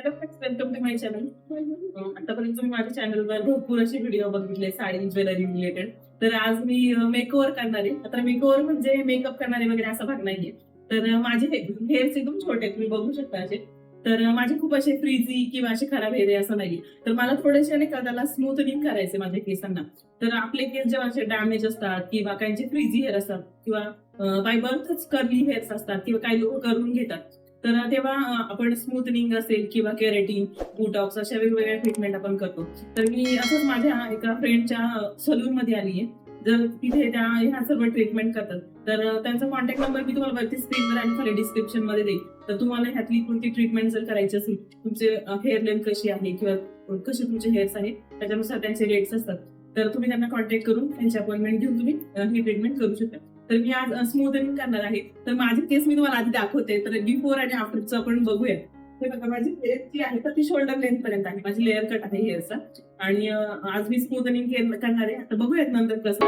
Hello welcome to my channel. आतापर्यंत तुम्ही माझ्या चॅनलवर भरपूर असे व्हिडिओ बघितले साडी ज्वेलरी रिलेटेड तर आज मी मेकओव्हर करणार आहे. आता मेकओव्हर म्हणजे मेकअप करणारे वगैरे असा भाग नाहीये. तर माझे हेअर्स एकदम छोटे आहेत तुम्ही बघू शकता असे. तर माझे खूप असे फ्रीजी किंवा असे खराब हेअर आहे असं नाही तर मला थोडेसे नाही का त्याला स्मूथनिंग करायचे माझ्या केसांना. तर आपले केस जेव्हा असे डॅमेज असतात किंवा काहींचे फ्रीजी हेअर असतात किंवा बाय बर्थच कर्ली हेअर्स असतात किंवा काही लोक करून घेतात तर तेव्हा आपण स्मूथनिंग असेल किंवा केरेटिन बुटॉक्स अशा वेगवेगळ्या ट्रीटमेंट आपण करतो. तर मी असंच माझ्या एका फ्रेंडच्या सलून मध्ये आली आहे जर तिथे त्या ह्या सर्व ट्रीटमेंट करतात. तर त्यांचा कॉन्टॅक्ट नंबर मी तुम्हाला वरती स्क्रीनवर आणि खाली डिस्क्रिप्शनमध्ये देईल तर तुम्हाला ह्यातली कोणती ट्रीटमेंट जर करायची असेल तुमचे हेअर लेन कशी आहे किंवा कसे तुमचे हेअर्स आहेत त्याच्यानुसार त्यांचे रेट्स असतात. तर तुम्ही त्यांना कॉन्टॅक्ट करून त्यांची अपॉइंटमेंट घेऊन तुम्ही ही ट्रीटमेंट करू शकता. तर मी आज स्मूथनिंग करणार आहे. तर माझे केस मी तुम्हाला आधी दाखवते. तर बिफोर आणि आफ्टरचं आपण बघूया. हे बघा माझी हेअर जी आहे तर ती शोल्डर लेंथ पर्यंत आहे. माझी लेअर कट आहे हेअरचा आणि आज मी स्मूथनिंग करणार आहे. आता बघूयात नंतर कसं.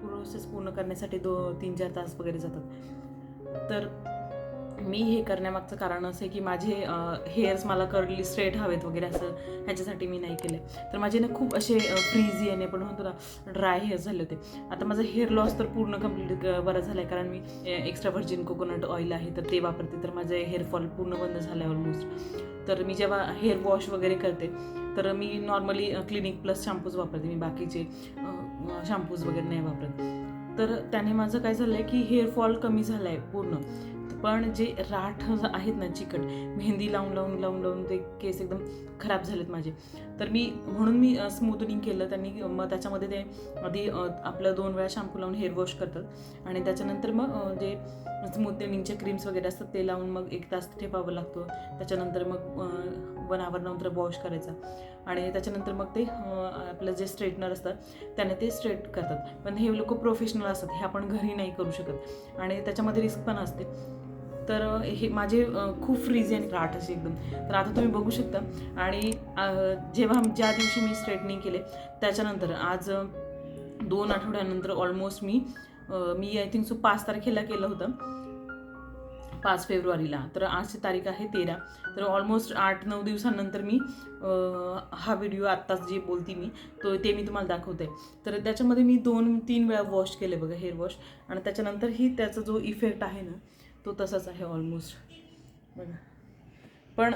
प्रोसेस पूर्ण करण्यासाठी दो तीन चार तास वगैरे जातात. तर मी हे करण्यामागचं कारण असं आहे की माझे हेअर्स मला करली स्ट्रेट हवेत वगैरे असं ह्याच्यासाठी मी नाही केले. तर माझे ना खूप असे फ्रीजी आणि पण म्हणतो ना ड्राय हेअर झाले होते. आता माझं हेअर लॉस तर पूर्ण कंप्लीट बरं झालं आहे कारण मी एक्स्ट्रा व्हर्जिन कोकोनट ऑइल आहे तर ते वापरते. तर माझे हेअरफॉल पूर्ण बंद झालं आहे ऑलमोस्ट तर मी जेव्हा हेअर वॉश वगैरे करते तर मी नॉर्मली क्लिनिक प्लस शॅम्पूज वापरते. मी बाकीचे शॅम्पूज वगैरे नाही वापरत. तर त्याने माझं काय झालं आहे की हेअरफॉल कमी झाला आहे पूर्ण. पण जे राठ आहेत ना चिकट मेहंदी लावून लावून लावून लावून ते केस एकदम खराब झालेत माझे. तर मी म्हणून मी स्मूथनिंग केलं. त्यांनी मग त्याच्यामध्ये ते आधी आपलं दोन वेळा शॅम्पू लावून हेअर वॉश करतात. आणि त्याच्यानंतर मग जे स्मूथनिंगचे क्रीम्स वगैरे असतात ते लावून मग एक तास ठेवावं लागतो. त्याच्यानंतर मग वन आवर नंतर वॉश करायचा. आणि त्याच्यानंतर मग ते आपलं जे स्ट्रेटनर असतात त्याने ते स्ट्रेट करतात. पण हे लोक प्रोफेशनल असतात. हे आपण घरी नाही करू शकत. आणि त्याच्यामध्ये रिस्क पण असते. तर हे माझे खूप फ्रीजी आणि राठ असे एकदम. तर आता तुम्ही बघू शकता. आणि जेव्हा ज्या दिवशी मी स्ट्रेटनिंग केले त्याच्यानंतर आज दोन आठवड्यानंतर ऑलमोस्ट मी मी आय थिंक सो पाच तारखेला केलं होतं. पाच फेब्रुवारीला. तर आजची तारीख आहे तेरा. तर ऑलमोस्ट आठ नऊ दिवसांनंतर मी हा व्हिडिओ आत्ताच जे बोलती मी तो ते मी तुम्हाला दाखवते. तर त्याच्यामध्ये मी दोन तीन वेळा वॉश केले बघा हेअर वॉश आणि त्याच्यानंतरही त्याचा जो इफेक्ट आहे ना तो तसाच आहे ऑलमोस्ट बघा. पण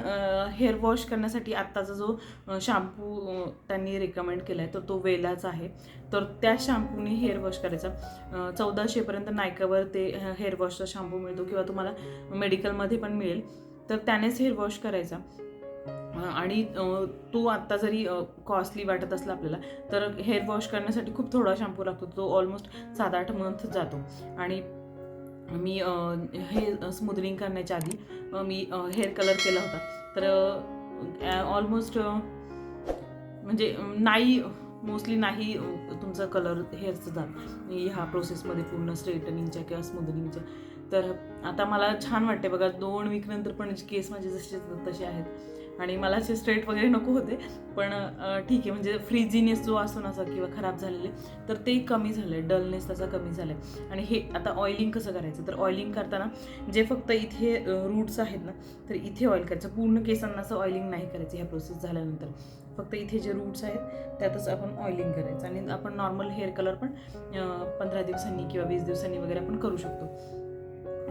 हेअर वॉश करण्यासाठी आत्ताचा जो शॅम्पू त्यांनी रेकमेंड केला आहे तर तो वेलाचा आहे. तर त्या शॅम्पूने हेअर वॉश करायचा. चौदाशेपर्यंत नायकावर ते हेअर वॉशचा शॅम्पू मिळतो किंवा तुम्हाला मेडिकलमध्ये पण मिळेल. तर त्यानेच हेअर वॉश करायचा. आणि तो आत्ता जरी कॉस्टली वाटत असला आपल्याला तर हेअर वॉश करण्यासाठी खूप थोडा शॅम्पू लागतो. तो ऑलमोस्ट सात आठ मंथ जातो. आणि मी हे स्मूदनिंग करण्याच्या आधी मी हेअर कलर केला होता. तर ऑलमोस्ट म्हणजे नाही मोस्टली नाही तुमचा कलर हेअरचं जात ह्या प्रोसेसमध्ये पूर्ण स्ट्रेटनिंगच्या किंवा स्मूदनिंगच्या. तर आता मला छान वाटते बघा दोन वीक नंतर पण केस माझे जसे तसे आहेत. आणि मला असे स्ट्रेट वगैरे नको होते. पण ठीक आहे म्हणजे फ्रीजीनेस जो असतो ना असा किंवा खराब झालेले तर ते कमी झालं आहे डलनेस त्याचा कमी झाला आहे आणि हे आता ऑइलिंग कसं करायचं? तर ऑइलिंग करताना जे फक्त इथे रूट्स आहेत ना तर इथे ऑइल करायचं. पूर्ण केसांना असं ऑइलिंग नाही करायचं ह्या प्रोसेस झाल्यानंतर. फक्त इथे जे रूट्स आहेत त्यातच आपण ऑइलिंग करायचं. आणि आपण नॉर्मल हेअर कलर पण पंधरा दिवसांनी किंवा वीस दिवसांनी वगैरे आपण करू शकतो.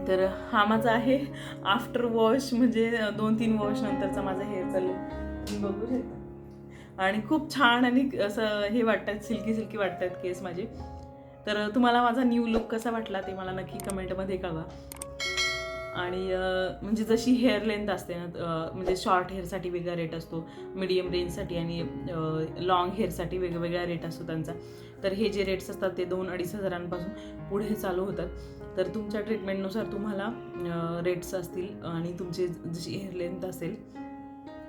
तर हा माझा आहे आफ्टर वॉश म्हणजे दोन तीन वॉश नंतरचा माझा हेअर चालू तुम्ही बघू शकता. आणि खूप छान आणि असं हे वाटतात सिल्की सिल्की वाटतात केस माझे. तर तुम्हाला माझा न्यू लुक कसा वाटला ते मला नक्की कमेंटमध्ये कळवा. आणि म्हणजे जशी हेअर लेंथ असते ना म्हणजे शॉर्ट हेअरसाठी वेगळा रेट असतो मिडियम रेंजसाठी आणि लॉंग हेअरसाठी वेगवेगळा रेट असतो त्यांचा. तर हे जे रेट्स असतात ते दोन अडीच हजारांपासून पुढे चालू होतात. तर तुमच्या ट्रीटमेंटनुसार तुम्हाला रेट्स असतील आणि तुमची जशी हेअर लेंथ असेल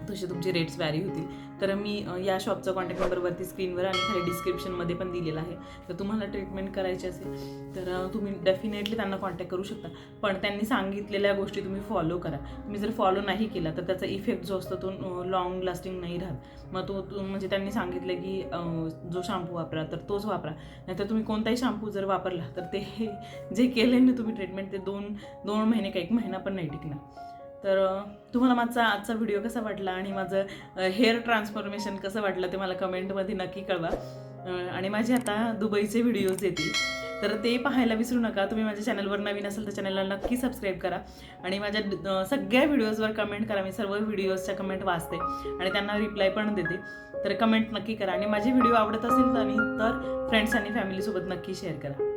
तसे तुमचे रेट्स व्हॅरी होतील. तर मी या शॉपचा कॉन्टॅक्ट नंबरवरती स्क्रीनवर आणि खाली डिस्क्रिप्शनमध्ये पण दिलेला आहे. तर तुम्हाला ट्रीटमेंट करायची असेल तर तुम्ही डेफिनेटली त्यांना कॉन्टॅक्ट करू शकता. पण त्यांनी सांगितलेल्या गोष्टी तुम्ही फॉलो करा. तुम्ही जर फॉलो नाही केला तर त्याचा इफेक्ट जो असतो तो लॉंग लास्टिंग नाही राहत. मग तो म्हणजे त्यांनी सांगितलं की जो शॅम्पू वापरा तर तोच वापरा. नाहीतर तुम्ही कोणताही शॅम्पू जर वापरला तर ते जे केले ना तुम्ही ट्रीटमेंट ते दोन दोन महिने का एक महिना पण नाही टिकणार. तर तुम्हाला माझा आजचा व्हिडिओ कसा वाटला आणि माझं हेअर ट्रान्सफॉर्मेशन कसं वाटलं ते मला कमेंटमध्ये नक्की कळवा. आणि माझे आता दुबईचे व्हिडिओज येतील. तर ते पाहायला विसरू नका. तुम्ही माझ्या चॅनलवर नवीन असेल तर चॅनलला नक्की सबस्क्राईब करा. आणि माझ्या सगळ्या व्हिडिओजवर कमेंट करा. मी सर्व व्हिडिओजच्या कमेंट वाचते आणि त्यांना रिप्लाय पण देते. तर कमेंट नक्की करा. आणि माझे व्हिडिओ आवडत असेल तर फ्रेंड्स आणि फॅमिलीसोबत नक्की शेअर करा.